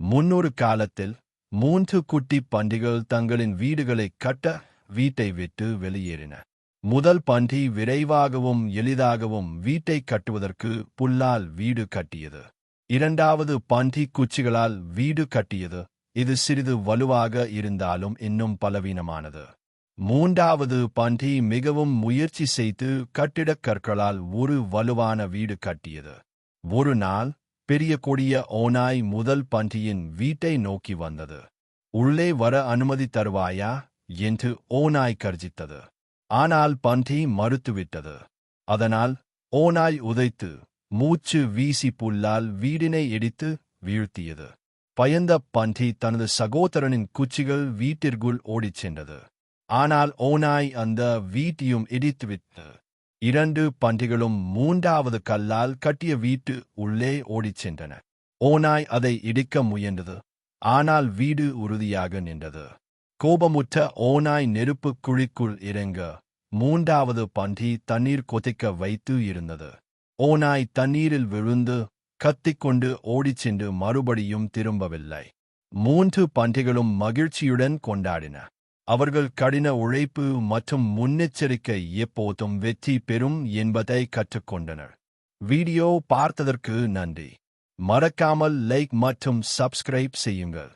முன்னொரு காலத்தில் மூன்று குட்டி பன்றிகள் தங்களின் வீடுகளை கட்ட வீட்டை விட்டு வெளியேறின. முதல் பன்றி விரைவாகவும் எளிதாகவும் வீட்டை கட்டுவதற்கு புல்லால் வீடு கட்டியது. இரண்டாவது பன்றி குச்சிகளால் வீடு கட்டியது. இது சிறிது வலுவாக இருந்தாலும் இன்னும் பலவீனமானது. மூன்றாவது பன்றி மிகவும் முயற்சி செய்து கட்டிடக் கற்களால் ஒரு வலுவான வீடு கட்டியது. ஒரு நாள் பெரிய கொடிய ஓனாய் முதல் பன்றியின் வீட்டை நோக்கி வந்தது. உள்ளே வர அனுமதி தருவாயா? என்று ஓனாய் கர்ஜித்தது. ஆனால் பன்றி மறுத்துவிட்டது. அதனால் ஓனாய் உதைத்து மூச்சு வீசி புல்லால் வீடினை இடித்து வீழ்த்தியது. பயந்த பன்றி தனது சகோதரனின் குச்சிகள் வீட்டிற்குள் ஓடிச் சென்றது. ஆனால் ஓனாய் அந்த வீட்டையும் இடித்துவிட்டது. இரண்டு பன்றிகளும் மூன்றாவது கல்லால் கட்டிய வீட்டு உள்ளே ஓடிச் சென்றன. ஓனாய் அதை இடிக்க முயன்றது. ஆனால் வீடு உறுதியாக நின்றது. கோபமுற்ற ஓனாய் நெருப்பு குழிக்குள் இறங்க மூன்றாவது பன்றி தண்ணீர் கொதிக்க வைத்து இருந்தது. ஓனாய் தண்ணீரில் விழுந்து கத்திக்கொண்டு ஓடிச் சென்று மறுபடியும் திரும்பவில்லை. மூன்று பன்றிகளும் மகிழ்ச்சியுடன் கொண்டாடின. அவர்கள் கடின உழைப்பு மற்றும் முன்னெச்சரிக்கை எப்போதும் வெற்றி பெறும் என்பதை கற்றுக்கொண்டனர். வீடியோ பார்த்ததற்கு நன்றி. மறக்காமல் லைக் மற்றும் சப்ஸ்கிரைப் செய்யுங்கள்.